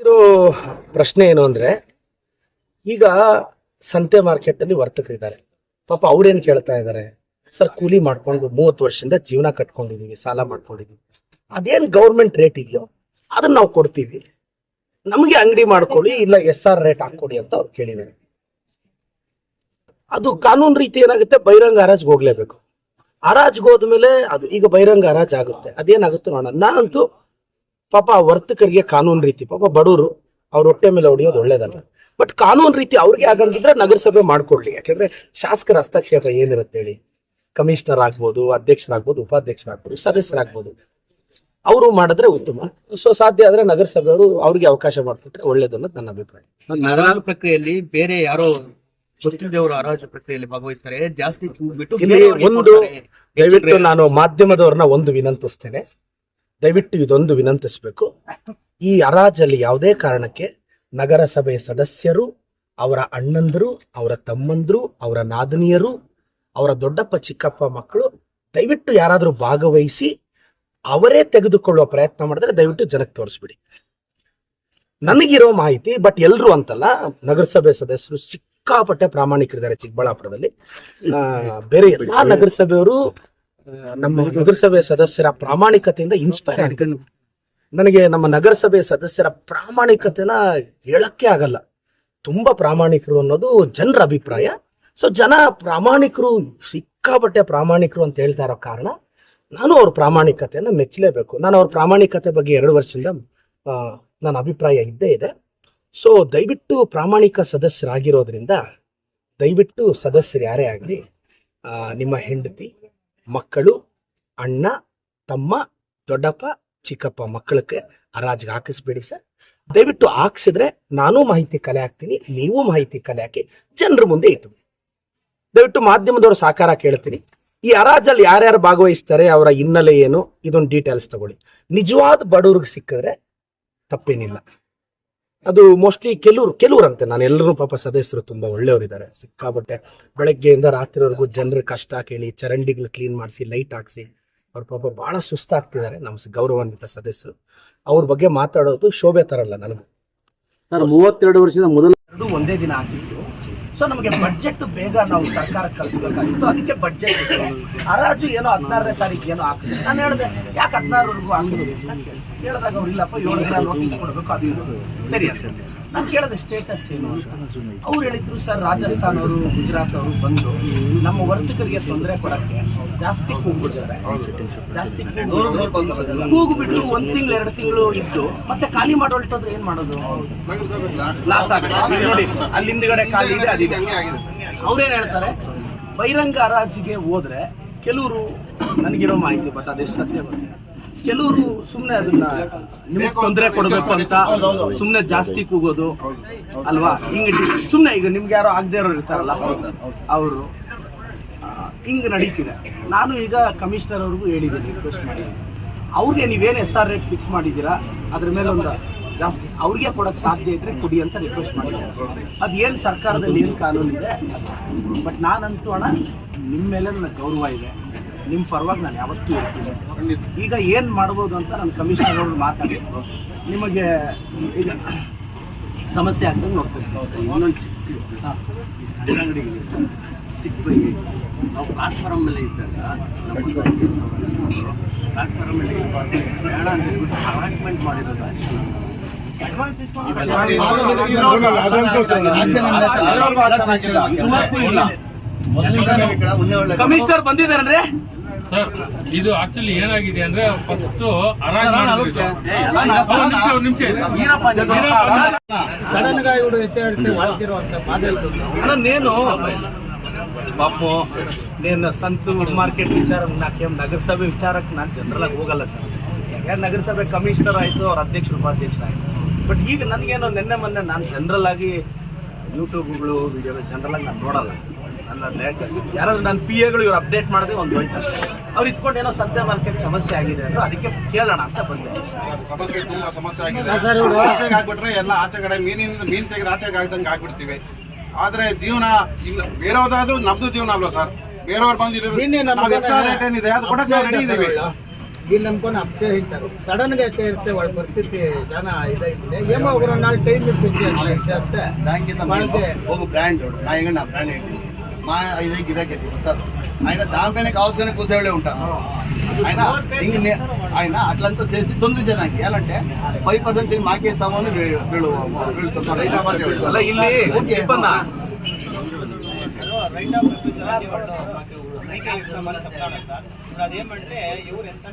ಇರೋ ಪ್ರಶ್ನೆ ಏನು ಅಂದ್ರೆ, ಈಗ ಸಂತೆ ಮಾರ್ಕೆಟ್ ಅಲ್ಲಿ ವರ್ತಕರಿದ್ದಾರೆ. ಪಾಪ ಅವ್ರೇನ್ ಕೇಳ್ತಾ ಇದ್ದಾರೆ ಸರ್, ಕೂಲಿ ಮಾಡ್ಕೊಂಡು ಮೂವತ್ತು ವರ್ಷದಿಂದ ಜೀವನ ಕಟ್ಕೊಂಡಿದೀವಿ, ಸಾಲ ಮಾಡ್ಕೊಂಡಿದೀವಿ. ಅದೇನ್ ಗೌರ್ಮೆಂಟ್ ರೇಟ್ ಇದೆಯೋ, ಅದನ್ನ ನಾವು ಕೊಡ್ತೀವಿ. ನಮಗೆ ಅಂಗಡಿ ಮಾಡ್ಕೊಳ್ಳಿ, ಇಲ್ಲ ಎಸ್ ಆರ್ ರೇಟ್ ಹಾಕ್ಕೊಡಿ ಅಂತ ಅವ್ರು ಕೇಳಿದ್ದಾರೆ. ಅದು ಕಾನೂನು ರೀತಿ ಏನಾಗುತ್ತೆ? ಬಹಿರಂಗ ಹರಾಜ್ಗೆ ಹೋಗ್ಲೇಬೇಕು. ಹರಾಜ್ಗೆ ಹೋದ್ಮೇಲೆ ಅದು ಈಗ ಬಹಿರಂಗ ಹರಾಜ್ ಆಗುತ್ತೆ. ಅದೇನಾಗುತ್ತೆ ನೋಡೋಣ. ನಾನಂತೂ ಪಾಪ ಆ ವರ್ತಕರಿಗೆ ಕಾನೂನು ರೀತಿ ಪಾಪ ಬಡವರು ಅವ್ರ ಹೊಟ್ಟೆ ಮೇಲೆ ಹೊಡೆಯೋದು ಒಳ್ಳೇದಲ್ಲ. ಬಟ್ ಕಾನೂನು ರೀತಿ ಅವ್ರಿಗೆ ಆಗಂಗಿದ್ರೆ ನಗರಸಭೆ ಮಾಡ್ಕೊಡ್ಲಿ ಯಾಕಂದ್ರೆ ಶಾಸಕರ ಹಸ್ತಕ್ಷೇಪ ಏನಿರುತ್ತೆ ಹೇಳಿ? ಕಮಿಷನರ್ ಆಗ್ಬೋದು ಅಧ್ಯಕ್ಷರಾಗ್ಬೋದು ಉಪಾಧ್ಯಕ್ಷರಾಗ್ಬೋದು ಸದಸ್ಯರಾಗ್ಬೋದು. ಅವರು ಮಾಡಿದ್ರೆ ಉತ್ತಮ. ಸೊ ಸಾಧ್ಯ ಆದ್ರೆ ನಗರಸಭೆಯವರು ಅವ್ರಿಗೆ ಅವಕಾಶ ಮಾಡಿಕೊಟ್ರೆ ಒಳ್ಳೇದು ಅನ್ನೋದು ನನ್ನ ಅಭಿಪ್ರಾಯ. ಹರಾಜು ಪ್ರಕ್ರಿಯೆಯಲ್ಲಿ ಬೇರೆ ಯಾರೋ ಗೊತ್ತಿದ್ದವರು ಹರಾಜು ಪ್ರಕ್ರಿಯೆಯಲ್ಲಿ ಭಾಗವಹಿಸ್ತಾರೆ. ಜಾಸ್ತಿ ಒಂದು ದಯವಿಟ್ಟು ನಾನು ಮಾಧ್ಯಮದವ್ರನ್ನ ಒಂದು ವಿನಂತಿಸ್ತೇನೆ. ದಯವಿಟ್ಟು ಇದೊಂದು ವಿನಂತಿಸಬೇಕು. ಈ ಹರಾಜಲ್ಲಿ ಯಾವುದೇ ಕಾರಣಕ್ಕೆ ನಗರಸಭೆ ಸದಸ್ಯರು, ಅವರ ಅಣ್ಣಂದರು, ಅವರ ತಮ್ಮಂದರು, ಅವರ ನಾದನಿಯರು, ಅವರ ದೊಡ್ಡಪ್ಪ, ಚಿಕ್ಕಪ್ಪ ಮಕ್ಕಳು ದಯವಿಟ್ಟು ಯಾರಾದರೂ ಭಾಗವಹಿಸಿ ಅವರೇ ತೆಗೆದುಕೊಳ್ಳುವ ಪ್ರಯತ್ನ ಮಾಡಿದ್ರೆ ದಯವಿಟ್ಟು ಜನಕ್ಕೆ ತೋರಿಸ್ಬಿಡಿ. ನನಗಿರೋ ಮಾಹಿತಿ, ಬಟ್ ಎಲ್ರು ಅಂತಲ್ಲ, ನಗರಸಭೆ ಸದಸ್ಯರು ಸಿಕ್ಕಾಪಟ್ಟೆ ಪ್ರಾಮಾಣಿಕರಿದ್ದಾರೆ ಚಿಕ್ಕಬಳ್ಳಾಪುರದಲ್ಲಿ. ಬೇರೆ ಎಲ್ಲಾ ನಗರಸಭೆಯವರು ನಮ್ಮ ನಗರಸಭೆ ಸದಸ್ಯರ ಪ್ರಾಮಾಣಿಕತೆಯಿಂದ ಇನ್ಸ್ಪೈರ್ ಆಗಿದೆ. ನನಗೆ ನಮ್ಮ ನಗರಸಭೆ ಸದಸ್ಯರ ಪ್ರಾಮಾಣಿಕತೆನ ಹೇಳಕ್ಕೆ ಆಗಲ್ಲ. ತುಂಬಾ ಪ್ರಾಮಾಣಿಕರು ಅನ್ನೋದು ಜನರ ಅಭಿಪ್ರಾಯ. ಸೊ ಜನ ಪ್ರಾಮಾಣಿಕರು ಸಿಕ್ಕಾಪಟ್ಟೆ ಪ್ರಾಮಾಣಿಕರು ಅಂತ ಹೇಳ್ತಾ ಇರೋ ಕಾರಣ ನಾನು ಅವ್ರ ಪ್ರಾಮಾಣಿಕತೆಯನ್ನ ಮೆಚ್ಚಲೇಬೇಕು. ನಾನು ಅವ್ರ ಪ್ರಾಮಾಣಿಕತೆ ಬಗ್ಗೆ ಎರಡು ವರ್ಷದಿಂದ ನನ್ನ ಅಭಿಪ್ರಾಯ ಇದ್ದೇ ಇದೆ. ಸೊ ದಯವಿಟ್ಟು ಪ್ರಾಮಾಣಿಕ ಸದಸ್ಯರಾಗಿರೋದ್ರಿಂದ ದಯವಿಟ್ಟು ಸದಸ್ಯರು ಯಾರೇ ಆಗಲಿ ನಿಮ್ಮ ಹೆಂಡತಿ ಮಕ್ಕಳು, ಅಣ್ಣ, ತಮ್ಮ, ದೊಡ್ಡಪ್ಪ, ಚಿಕ್ಕಪ್ಪ ಮಕ್ಕಳಕ್ಕೆ ಹರಾಜಿಗೆ ಹಾಕಿಸ್ಬೇಡಿ ಸರ್. ದಯವಿಟ್ಟು ಹಾಕ್ಸಿದ್ರೆ ನಾನು ಮಾಹಿತಿ ಕಲೆ ಹಾಕ್ತೀನಿ, ನೀವು ಮಾಹಿತಿ ಕಲೆ ಹಾಕಿ ಜನರ ಮುಂದೆ ಇಟ್ಟು ದಯವಿಟ್ಟು ಮಾಧ್ಯಮದವರು ಸಹಕಾರ ಕೇಳ್ತೀನಿ. ಈ ಹರಾಜಲ್ಲಿ ಯಾರ್ಯಾರು ಭಾಗವಹಿಸ್ತಾರೆ, ಅವರ ಹಿನ್ನೆಲೆ ಏನು, ಇದೊಂದು ಡೀಟೇಲ್ಸ್ ತಗೊಳ್ಳಿ. ನಿಜವಾದ ಬಡವ್ರಿಗೆ ಸಿಕ್ಕಿದ್ರೆ ತಪ್ಪೇನಿಲ್ಲ. ಅದು ಮೋಸ್ಟ್ಲಿ ಕೆಲವ್ರು ಅಂತೆ ನಾನು ಎಲ್ಲರೂ ಪಾಪ ಸದಸ್ಯರು ತುಂಬಾ ಒಳ್ಳೆಯವರಿದ್ದಾರೆ. ಸಿಕ್ಕಾಬಟ್ಟೆ ಬೆಳಗ್ಗೆಯಿಂದ ರಾತ್ರಿವರೆಗೂ ಜನರ ಕಷ್ಟ ಕೇಳಿ ಚರಂಡಿಗಳು ಕ್ಲೀನ್ ಮಾಡಿಸಿ ಲೈಟ್ ಹಾಕ್ಸಿ ಅವ್ರ ಪಾಪ ಬಹಳ ಸುಸ್ತಾಗ್ತಿದ್ದಾರೆ. ನಮ್ಮ ಗೌರವಾನ್ವಿತ ಸದಸ್ಯರು. ಅವ್ರ ಬಗ್ಗೆ ಮಾತಾಡೋದು ಶೋಭೆ ತರಲ್ಲ ನನಗೆ. ನಾನು ಮೂವತ್ತೆರಡು ವರ್ಷದ ಮೊದಲು ಎರಡು ಒಂದೇ ದಿನ ಹಾಕಿತ್ತು ಸೊ ನಮಗೆ ಬಡ್ಜೆಟ್ ಬೇಗ ನಾವು ಸರ್ಕಾರಕ್ಕೆ ಕಳಿಸ್ಬೇಕಾಗಿತ್ತು. ಅದಕ್ಕೆ ಬಡ್ಜೆಟ್ ಇತ್ತು. ಹರಾಜು ಏನೋ ಹದಿನಾರನೇ ತಾರೀಕು ಏನೋ ಹಾಕಿದ್ರು ನಾನು ಹೇಳಿದೆ, ಯಾಕೆ ಹದಿನಾರವರೆಗೂ ಹಾಕಿದ್ರು ಹೇಳಿದಾಗ ಅವ್ರು, ಇಲ್ಲಪ್ಪ, ಏಳು ದಿನ ನೋಟಿಸ್ ಕೊಡಬೇಕು, ಅದು ಸರಿ ಅಂತ. ನಾನು ಕೇಳಿದೆ ಸ್ಟೇಟಸ್ ಏನು? ಅವ್ರು ಹೇಳಿದ್ರು, ಸರ್, ರಾಜಸ್ಥಾನ ಅವರು, ಗುಜರಾತ್ ಅವರು ಬಂದು ನಮ್ಮ ವರ್ತಕರಿಗೆ ತೊಂದರೆ ಕೊಡಕ್ಕೆ ಜಾಸ್ತಿ ಕೂಗ್ಬಿಡ್ತಾರೆ. ಜಾಸ್ತಿ ಕೂಗು- ಕೂಗ್ಬಿಟ್ಟು ಒಂದ್ ತಿಂಗಳು, ಎರಡು ತಿಂಗಳು ಇದ್ದು, ಮತ್ತೆ ಖಾಲಿ ಮಾಡಿ ಹೊರಟೋದ್ರೆ ಏನ್ ಮಾಡೋದು? ಲಾಸ್ ಆಗುತ್ತೆ. ನೋಡಿ ಅಲ್ಲಿ ಖಾಲಿ ಇದೆ, ಅದಿದೆ. ಅವ್ರೇನ್ ಹೇಳ್ತಾರೆ? ಬಹಿರಂಗ ಹರಾಜಿಗೆ ಹೋದ್ರೆ ಕೆಲವರು ನನಗಿರೋ ಮಾಹಿತಿ, ಬಟ್ ಅದೆಷ್ಟು ಸತ್ಯ ಗೊತ್ತಿಲ್ಲ. ಕೆಲವರು ಸುಮ್ನೆ ಅದನ್ನ ನಿಮಗೆ ತೊಂದರೆ ಕೊಡಬೇಕು ಅಂತ ಸುಮ್ನೆ ಜಾಸ್ತಿ ಕೂಗೋದು ಅಲ್ವಾ? ಹಿಂಗ್ ಸುಮ್ಮನೆ ಈಗ ನಿಮ್ಗೆ ಯಾರೋ ಆಗದೆ ಇರೋರು ಇರ್ತಾರಲ್ಲ, ಅವರು ಹಿಂಗ್ ನಡೀತಿದೆ. ನಾನು ಈಗ ಕಮಿಷನರ್ ಅವ್ರಿಗೂ ಹೇಳಿದ್ದೀನಿ ರಿಕ್ವೆಸ್ಟ್ ಮಾಡಿ ಅವ್ರಿಗೆ ನೀವೇನು ಎಸ್ ಆರ್ ರೇಟ್ ಫಿಕ್ಸ್ ಮಾಡಿದ್ದೀರಾ? ಅದ್ರ ಮೇಲೆ ಒಂದು ಜಾಸ್ತಿ, ಅವ್ರಿಗೆ ಕೊಡೋಕ್ಕೆ ಸಾಧ್ಯ ಇದ್ರೆ ಕೊಡಿ ಅಂತ ರಿಕ್ವೆಸ್ಟ್ ಮಾಡಿದ್ದೀನಿ. ಅದು ಏನು ಸರ್ಕಾರದಲ್ಲಿ ಏನು ಕಾನೂನಿದೆ? ಬಟ್ ನಾನಂತೂ ಅಣ್ಣ ನಿಮ್ಮ ಮೇಲೆ ನನ್ನ ಗೌರವ ಇದೆ. ನಿಮ್ಮ ಪರವಾಗಿ ನಾನು ಯಾವತ್ತೂ ಇರ್ತೀನಿ ಈಗ ಏನು ಮಾಡ್ಬೋದು ಅಂತ ನಾನು ಕಮಿಷನರ್ ಅವ್ರು ಮಾತಾಡಬೇಕು ನಿಮಗೆ ಈಗ ಸಮಸ್ಯೆ ಆಗ್ತದೆ ನೋಡ್ತೀನಿ ಇನ್ನೊಂದು ಚಿಕ್ಕ ಹಾಂ ಈ ಸಣ್ಣ ಅಂಗಡಿಗಳಿಗೆ ಸಿಕ್ಸ್ ಬೈ ಏಟ್ ನಾವು ಪ್ಲಾಟ್ಫಾರ್ಮ್ ಮೇಲೆ ಇದ್ದಾಗ ಪ್ಲಾಟ್ಫಾರ್ಮ್ ಮೇಲೆ ಬೇಡ ಅಂತ ಹೇಳ್ಬಿಟ್ಟು ಅಲಾಟ್ಮೆಂಟ್ ಮಾಡಿರೋದು ಆ್ಯಕ್ಚುಲಿ ಕಮಿಷನರ್ ಬಂದಿದ್ದಾರನ್ರಿ ಸರ್ ಇದು ಆಕ್ಚುಲಿ ಏನಾಗಿದೆ ಅಂದ್ರೆ ಫಸ್ಟ್ ಹರಾಜ್ ಮಾಡಿದ್ರು ಒಂದ್ ನಿಮಿಷ ಒಂದ್ ನಿಮಿಷ ಸಡನ್ గా ಇವರು ಎತ್ತಾಡಿಸಿ ಮಾಡ್ತಿರುವಂತ ಮಾದರಿ ಅಣ್ಣ ನೇನು ಪಾಪು నేను ಸಂತು ಮಾರ್ಕೆಟ್ ವಿಚಾರ ನಾಕೆ ನಗರಸಭೆ ವಿಚಾರಕ್ಕೆ ನಾನು ಜನರಲ್ ಆಗಿ ಹೋಗಲ್ಲ ಸರ್ ಯಾಕಂದ್ರೆ ನಗರಸಭೆ ಕಮಿಷನರ್ ಆಯಿತು ಅವ್ರ ಅಧ್ಯಕ್ಷರು ಉಪಾಧ್ಯಕ್ಷರು ಆಯಿತು ಬಟ್ ಈಗ ನನಗೇನೋ ನಿನ್ನೆ ಮೊನ್ನೆ ನಾನು ಜನರಲ್ ಆಗಿ ಯೂಟ್ಯೂಬ್ಗಳು ವಿಡಿಯೋ ಜನರಲ್ ಆಗಿ ನಾನು ನೋಡಲ್ಲ ನನ್ನ ಲೇಟ್ ಯಾರಾದ್ರೂ ನನ್ನ ಪಿ ಎಗಳು ಇವ್ರು ಅಪ್ಡೇಟ್ ಮಾಡಿದ್ರೆ ಒಂದು ಹೋಯ್ತು ಅಷ್ಟೇ ಅವ್ರು ಇಟ್ಕೊಂಡು ಏನೋ ಸಂತೆ ಮಾರ್ಕೆಟ್ ಸಮಸ್ಯೆ ಆಗಿದೆ ಅಂದ್ರೆ ಅದಕ್ಕೆ ಕೇಳೋಣ ಅಂತ ಬಂದೆ ಸಮಸ್ಯೆ ತುಂಬಾ ಸಮಸ್ಯೆ ಆಗಿದೆ ಆಚೆಗೆ ಆಗ್ಬಿಟ್ರೆ ಎಲ್ಲ ಆಚೆ ಕಡೆ ಮೀನಿಂದ ಮೀನ್ ತೆಗೆದು ಆಚೆಗೆ ಆಗ್ದಂಗೆ ಆಗ್ಬಿಡ್ತೀವಿ ಆದ್ರೆ ಜೀವನ ಇಲ್ಲ ಬೇರೆಯವ್ರದಾದ್ರೂ ನಮ್ದು ಜೀವನ ಅಲ್ವಾ ಸರ್ ಬೇರೆಯವ್ರು ಬಂದಿರೋ ನಿನ್ನೆ ನಮ್ಮ ನಾವು ಎಸ್ ಆರ್ ರೇಟ್ ಏನಿದೆ ಅದು ಕೊಡಕ್ಕೆ ನಾವು ರೆಡಿ ಇದೀವಿ వీళ్ళు అనుకొని అప్సే ఉంటారు సడన్ గా ఎత్తేస్తే వాళ్ళ పరిస్థితి చాలా ఇదైతుంది ఏమో ఒక రెండు నాలుగు టైం ఇప్పించేయాలి చేస్తే దాని మా ఇదే గిరాకీ సార్. ఆయన దానిపైన కావాల్సుకొని కూసేవాళ్ళే ఉంటారు. ఆయన ఆయన అట్లంతా చేసి తొందర చేయడానికి ఎలాంటే ఫైవ్ పర్సెంట్ తిరిగి మాకేస్తాము అని వీళ్ళు వెళ్తున్నారు హైదరాబాద్ అదేమంటే ఎవరు ఎంత